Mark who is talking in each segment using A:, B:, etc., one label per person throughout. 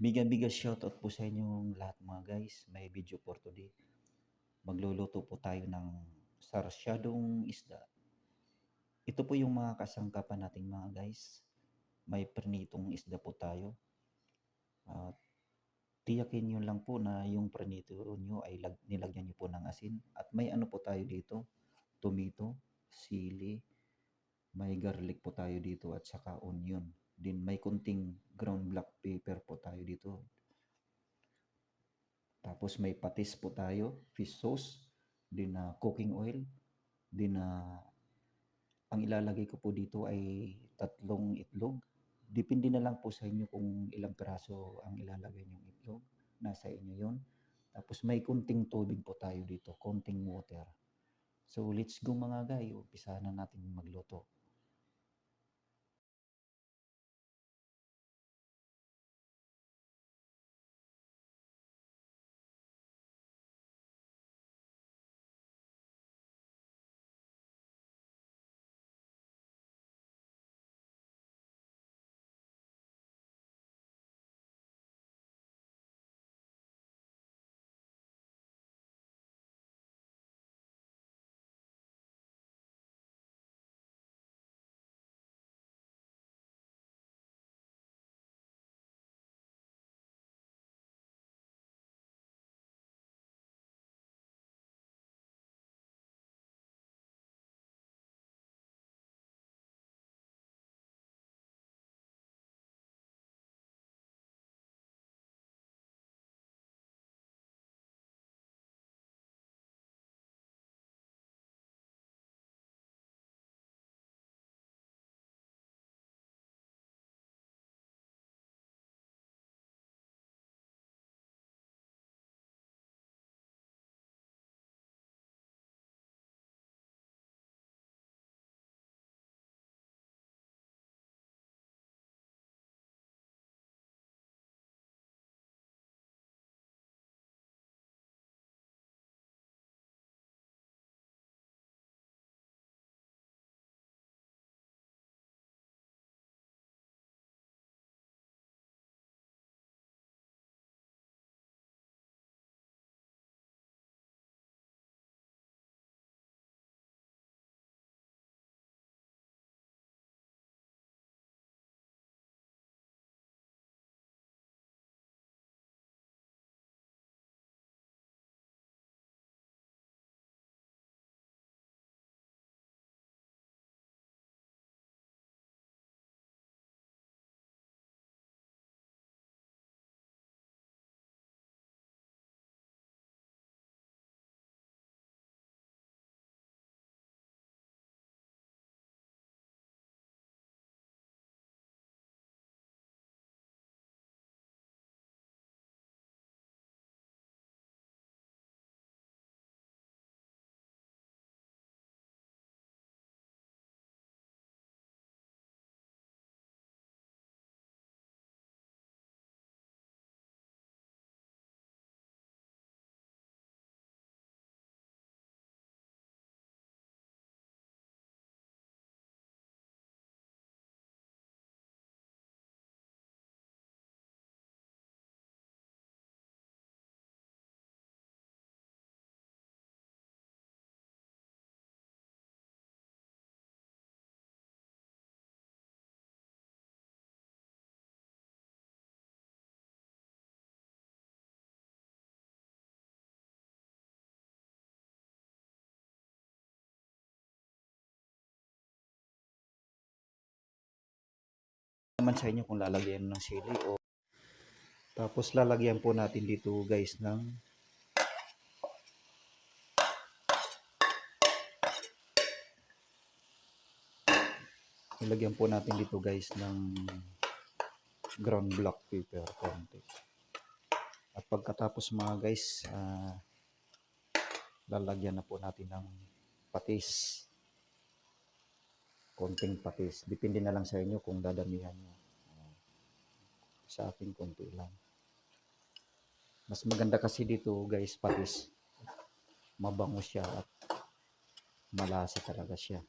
A: Mega mega shoutout po sa inyong lahat mga guys. May video for today. Magluluto po tayo ng sarsyadong isda. Ito po yung mga kasangkapan nating mga guys. May pernitong isda po tayo. At tiyakin nyo lang po na yung pernito nyo ay lag, nilagyan nyo po ng asin. At may ano po tayo dito. Tomato, sili, may garlic po tayo dito at saka onion. Din may kunting ground black pepper po tayo dito. Tapos may patis po tayo, fish sauce, din na cooking oil, din na ang ilalagay ko po dito ay tatlong itlog. Depende na lang po sa inyo kung ilang piraso ang ilalagay niyong itlog. Nasa inyo yon. Tapos may kunting tubig po tayo dito, konting water. So let's go mga guy, umpisa na natin magluto. Naman sa inyo kung lalagyan ng sili o tapos lalagyan po natin dito guys ng ilagyan po natin dito guys ng ground black pepper konti. At pagkatapos mga guys ah, lalagyan na po natin ng patis konting patis. Depende na lang sa inyo kung dadamihan nyo. Ah, Sa akin, konti lang. Mas maganda kasi dito, guys, patis. Mabango siya at malasa talaga siya.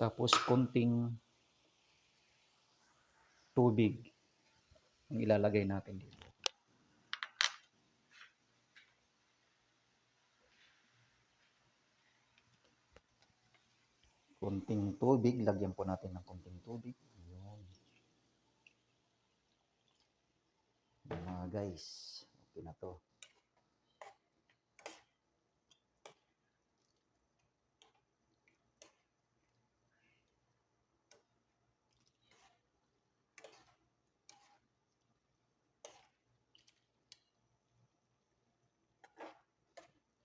A: Tapos, konting tubig. ang ilalagay natin dito. Konting tubig, lagyan po natin ng konting tubig. Yun. Yun mga guys, okay na to.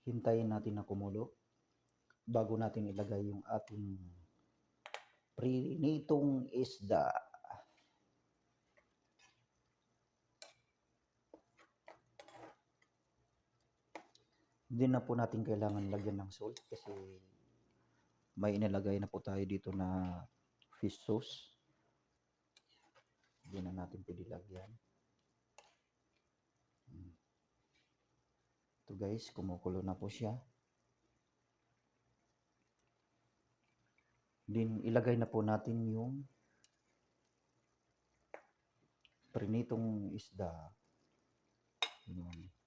A: Hintayin natin na kumulo bago natin ilagay yung ating prinitong isda. Hindi na po natin kailangan lagyan ng salt kasi may inilagay na po tayo dito na fish sauce. Hindi na natin pwede lagyan. Hmm. Ito guys, kumukulo na po siya. Din ilagay na po natin yung prinitong isda. Yun.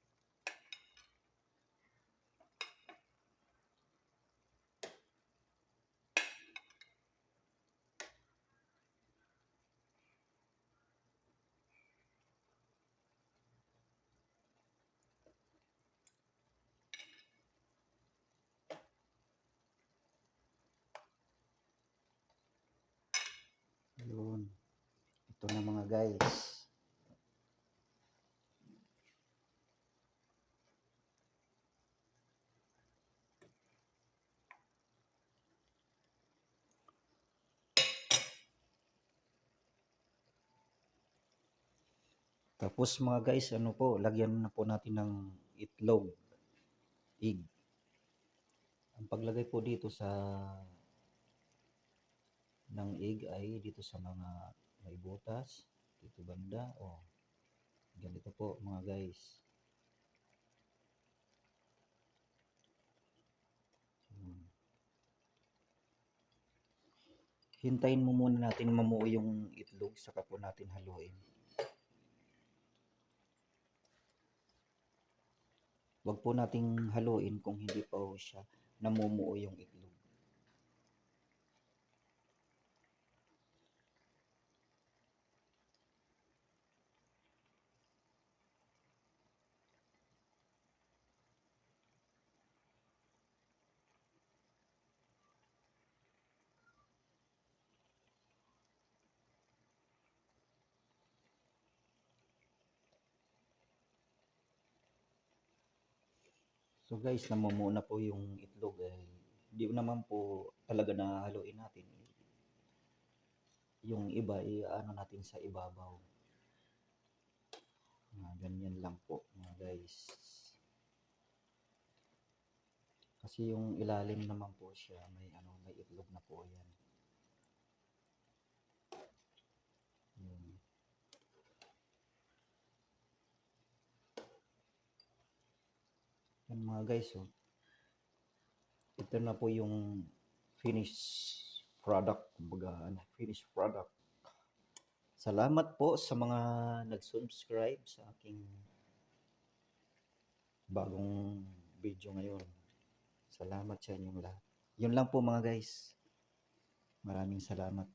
A: Yun. Ito na mga guys. Tapos mga guys, ano po, lagyan na po natin ng itlog. Egg. Ang paglagay po dito sa ng egg ay dito sa mga may butas, dito banda, oh. Ganito po mga guys. Hmm. Hintayin mo muna natin mamuo yung itlog saka po natin haluin. Huwag po nating haluin kung hindi pa siya namumuo yung itlog. So guys, namumuo na po yung itlog eh. Hindi naman po talaga nahaluin natin. Yung iba, i-ano natin sa ibabaw. Mga ganyan lang po, mga guys. Kasi yung ilalim naman po siya, may ano, may itlog na po yan. Yun. Yan mga guys, oh. Ito na po yung finished product, kumbaga, ano, finished product. Salamat po sa mga nag-subscribe sa aking bagong video ngayon. Salamat sa inyong lahat. Yun lang po mga guys. Maraming salamat.